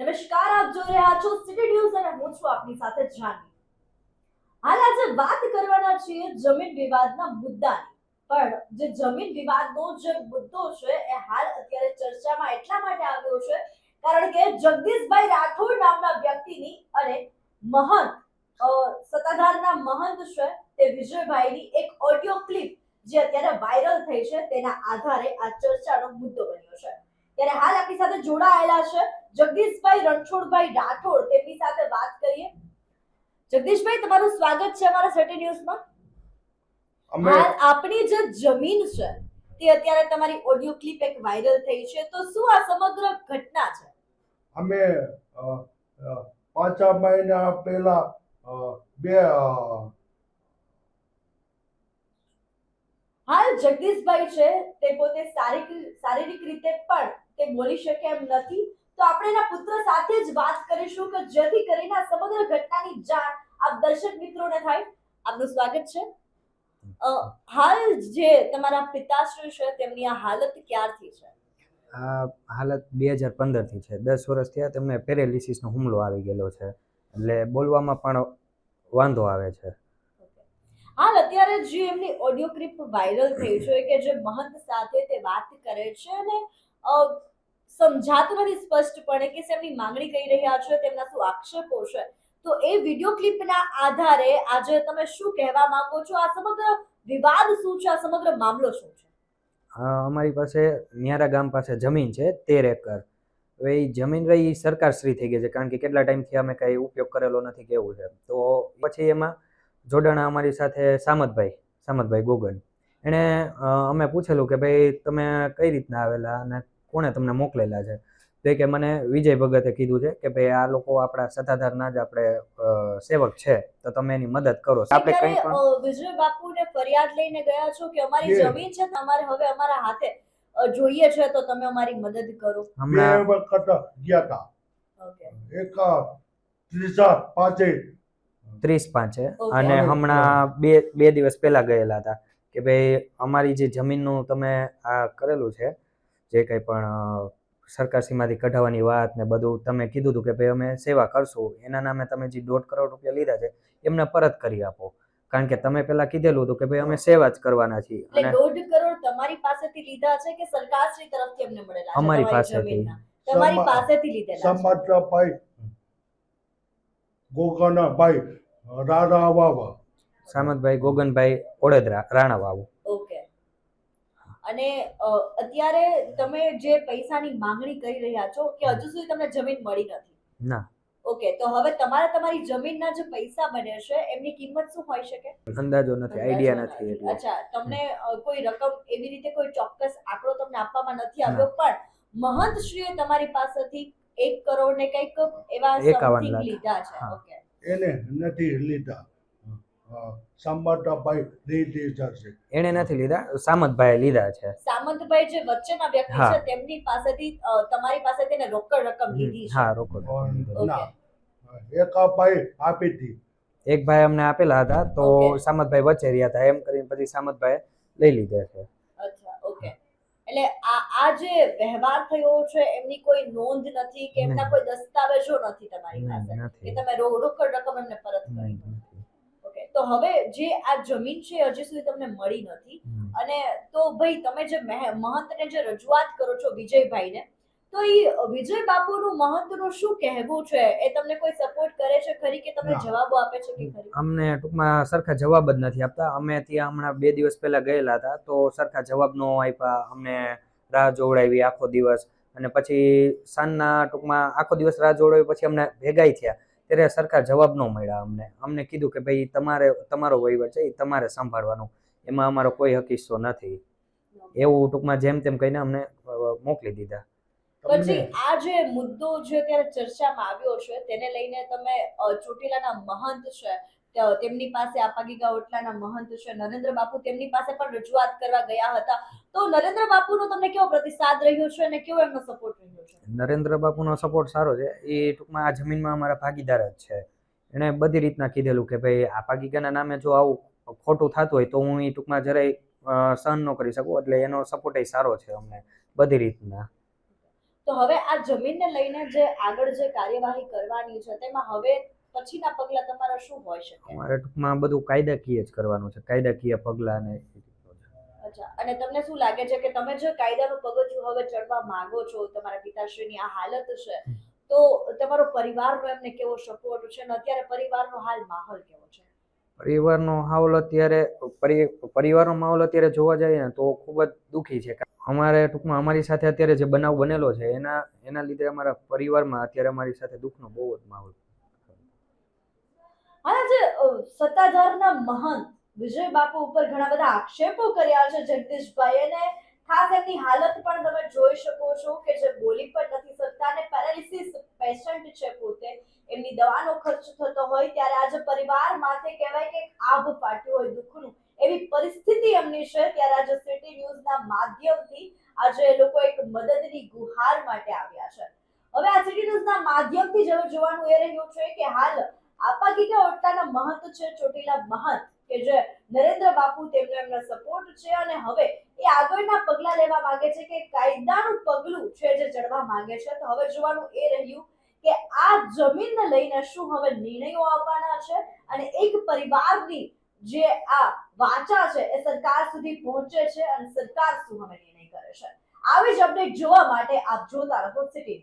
નમસ્કાર, આપ જોઈ રહ્યા છો સિટી ન્યૂઝ અને હું છું આપની સાથે જાનવી હાલ આજે વાત કરવાના છીએ જમીન વિવાદના મુદ્દાની. પણ જે જમીન વિવાદનો જે મુદ્દો છે એ હાલ અત્યારે ચર્ચામાં એટલા માટે આવ્યો છે, કારણ કે જગદીશભાઈ રાઠોડ નામના વ્યક્તિની અને મહંત સત્તાધારના મહંત છે તે વિજયભાઈની એક ઓડિયો ક્લિપ જે અત્યારે વાયરલ થઈ છે તેના આધારે આ ચર્ચાનો મુદ્દો બન્યો છે. ત્યારે હાલ આપણી સાથે જોડાયેલા છે જગદીશભાઈ રણછોડભાઈ રાઠોડ તેમની સાથે વાત કરીએ. જગદીશભાઈ તમારું સ્વાગત છે અમારા સિટી ન્યૂઝમાં. હાલ આપણી જે જમીન છે તે અત્યારે તમારી ઓડિયો ક્લિપ એક વાયરલ થઈ છે. તો શું આ સમગ્ર ઘટના છે? અમે પાંચા મહિના પહેલા બે હાલ જગદીશભાઈ છે તે પોતે શારીરિક શારીરિક રીતે પણ તે બોલી શકે એમ નથી. તો આપણે એના પુત્ર સાથે જ વાત કરીશું કે જેથી કરીને આ સમગ્ર ઘટનાની જાણ આપ દર્શક મિત્રોને થાય. આપનું સ્વાગત છે. હાલ જે તમારા પિતાશ્રી છે તેમની આ હાલત ક્યારથી છે? આ હાલત બે હજાર પંદરથી છે. દસ વર્ષ થયા તેમને પેરેલિસિસનો હુમલો આવી ગયેલો છે. એટલે બોલવામાં પણ વાંધો આવે છે. હાલ અત્યારે જે એમની ઓડિયો ક્લિપ વાયરલ થઈ છે કે જે મહંત સાથે તે વાત કરે છે અને સમજાતું નથી સ્પષ્ટપણે કે તેમની માંગણી કરી રહ્યા છે, તેમના શું આક્ષેપો છે? તો એ વીડિયો ક્લિપના આધારે આજે તમે શું કહેવા માંગો છો? આ સમગ્ર વિવાદ શું છે? આ સમગ્ર મામલો શું છે? અમારી પાસે ન્યારા ગામ પાસે જમીન છે, તેર એકર. હવે એ જમીન રહી સરકારશ્રી થઈ ગઈ છે, કારણ કે કેટલા ટાઈમથી અમે કંઈ ઉપયોગ કરેલો નથી કેવું છે. તો પછી એમાં જોડાણા અમારી સાથે સામતભાઈ સામતભાઈ ગોગન. એણે અમે પૂછેલું કે ભાઈ તમે કઈ રીતના આવેલા અને કોણે તમને મોકલેલા છે? તો કે મને વિજય ભગતે કીધું છે કે ભાઈ આ લોકો આપણા સત્તાધારના જ આપણે સેવક છે તો તમે એની મદદ કરો. આપણે કંઈ પણ વિજય બાપુને ફરિયાદ લઈને ગયા છો કે અમારી જમીન છે તમારે હવે અમારા હાથે જોઈએ છે તો તમે અમારી મદદ કરો. હમણાં વખત ગયા હતા ઓકે. એક ત્રીસા પાંચે. ત્રીસ પાંચે. અને હમણાં બે બે દિવસ પહેલા ગયેલા હતા કે ભાઈ અમારી જે જમીનનું તમે આ કરેલું છે જે કંઈ પણ સરકાર સરકારશ્રીમાંથી કઢાવવાની વાત ને બધું તમે કીધું હતું કે ભાઈ અમે સેવા કરશું એના નામે તમે જે દોઢ કરોડ રૂપિયા લીધા છે એમને પરત કરી આપો. કારણ કે તમે પેલા કીધેલું હતું કે ભાઈ અમે સેવા જ કરવાના છીએ એટલે અને દોઢ કરોડ તમારી પાસેથી લીધા છે કે સરકારશ્રી તરફથી અમને મળેલા છે અમારી પાસેથી. તમારી પાસેથી લીધેલા છે? સમાજભાઈ ગોગનાભાઈ રાણા વાવા સામતભાઈ ગોગનભાઈ ઓડેદરા રાણા વાવું અને અત્યારે તમે જે પૈસાની માંગણી કરી રહ્યા છો કે હજુ સુધી તમને જમીન મળી નથી. ના. ઓકે તો હવે તમારે તમારી જમીનના જે પૈસા બને છે એમની કિંમત શું હોઈ શકે? અંદાજો નથી આઈડિયા નથી. એટલે. અચ્છા તમને કોઈ રકમ એવી રીતે કોઈ ચોક્કસ આંકડો તમને આપવામાં નથી આવ્યો પણ મહંત શ્રીએ તમારી પાસેથી એક કરોડ ને કંઈક એવા સમથિંગ લીધા છે. ઓકે. એને નથી લીધા. સમાજભાઈ લીધી છે. એણે નથી લીધા સામતભાઈએ લીધા છે. સામંતભાઈ જે વચ્ચેના વ્યક્તિ છે તેમની પાસેથી તમારી પાસેથી એને રોકડ રકમ લીધી છે. હા રોકડ ના એક ભાઈ આપી હતી. એક ભાઈ અમને આપેલા હતા તો. સામતભાઈ વચ્ચે રહ્યા હતા એમ કરીને પછી સામતભાઈ લઈ લીધા છે. અચ્છા ઓકે. એટલે આ આ જે વ્યવહાર થયો છે એમની કોઈ નોંધ નથી કે એમના કોઈ દસ્તાવેજો નથી તમારી પાસે? કે નથી તમે રોકડ રકમ એમને પરત કરી તો હવે જે આ જમીન છે હજી સુધી તમને મળી નથી. અને તો ભાઈ તમે જે મહ- મહંતને જે રજૂઆત કરો છો વિજયભાઈને તો એ વિજય બાપુનું મહંતનું શું કહેવું છે? એ તમને કોઈ સપોર્ટ કરે છે ખરી કે તમને જવાબો આપે છે કે ખરી? અમને ટૂંકમાં સરખા જવાબ જ નથી આપતા. અમે ત્યાં હમણાં બે દિવસ પહેલા ગયેલા હતા તો સરખા જવાબ ન આપ્યા. અમને રાહ જોવડાવી આખો દિવસ. અને પછી સાંજના ટૂંકમાં આખો દિવસ રાહ જોવડાવી પછી અમને ભેગાઈ થયા. ત્યારે સરખા જવાબ ન મળ્યા અમને. અમને કીધું કે ભાઈ તમારે તમારો વહીવટ છે એ તમારે સંભાળવાનો. એમાં અમારો કોઈ હકીસો નથી. એવું ટૂંકમાં જેમ તેમ કહીને અમને મોકલી દીધા. પછી આ જે મુદ્દો જે અત્યારે ચર્ચામાં આવ્યો છે તેને લઈને તમે ચોટીલાના મહંત છે તેમની પાસે આપાગીગા ઓટલાના મહંત છે. નરેન્દ્ર બાપુ તેમની પાસે પણ રજૂઆત કરવા ગયા હતા. તો નરેન્દ્ર બાપુનો તમને કેવો પ્રતિસાદ રહ્યો છે અને કેવો એમનો સપોર્ટ રહ્યો છે? નરેન્દ્ર બાપુનો સપોર્ટ સારો છે. એ ટૂંકમાં આ જમીનમાં અમારા ભાગીદાર જ છે. એણે બધી રીતના કીધેલું કે ભાઈ આ ભાગીદારના નામે જો આવું ખોટું થતું હોય તો હું એ ટૂંકમાં જરાય સહન ન કરી શકું. એટલે એનો સપોર્ટ એ સારો છે અમને બધી રીતના. તો હવે આ જમીનને લઈને જે આગળ જે કાર્યવાહી કરવાની છે તેમાં હવે પછીના પગલા તમારા શું હોઈ શકે? અમારે ટૂંકમાં બધું કાયદાકીય જ કરવાનું છે કાયદાકીય પગલાં ને એ રીતનું છે. અચ્છા અને તમને શું લાગે છે કે તમે જે કાયદાનું પગથિયું હવે ચડવા માંગો છો તમારા પિતાશ્રીની આ હાલત છે તો તમારો પરિવારનો એમને કેવો સપોર્ટ છે અને અત્યારે પરિવારનો હાલ માહોલ કેવો છે? પરિવારનો હાવલ અત્યારે પરિવારનો માહોલ અત્યારે જોવા જઈએ ને તો ખૂબ જ દુઃખી છે. અમારે ટૂંકમાં અમારી સાથે અત્યારે જે બનાવ બનેલો છે એના એના લીધે અમારા પરિવારમાં અત્યારે અમારી સાથે દુઃખનો બહુ જ માહોલ સત્તાધારના મહંત વિજય બાપુ ઉપર ઘણા બધા આક્ષેપો કર્યા છે જગદીશભાઈ. અને ખાસ એમની હાલત પણ તમે જોઈ શકો છો કે જે બોલી પણ નથી શકતા અને પેરાલિસિસ પેશન્ટ છે પોતે. એમની દવાનો ખર્ચ થતો હોય ત્યારે આજે પરિવાર માથે કહેવાય કે આભ ફાટ્યું હોય દુઃખનું. એવી પરિસ્થિતિ એમની છે ત્યારે આજે સિટી ન્યૂઝના માધ્યમથી આજે એ લોકો એક મદદની ગુહાર માટે આવ્યા છે. હવે આ સિટી ન્યૂઝના માધ્યમથી જ જોવાનું એ રહ્યું છે કે હાલ આપા કે ઓટલાના મહંત છે ચોટીલા મહંત, કે જે નરેન્દ્ર બાપુ તેમનો એમનો સપોર્ટ છે અને હવે એ આગળના પગલા લેવા માંગે છે કે કાયદાનું પગલું છે જે ચડવા માંગે છે. તો હવે જોવાનું એ રહ્યું કે આ જમીનને લઈને શું હવે નિર્ણયો આવવાના છે અને એક પરિવારની જે આ વાચા છે એ સરકાર સુધી પહોંચે છે અને સરકાર શું હવે નિર્ણય કરે છે. આવી જ અપડેટ જોવા માટે આપ જોતા રહો સિટી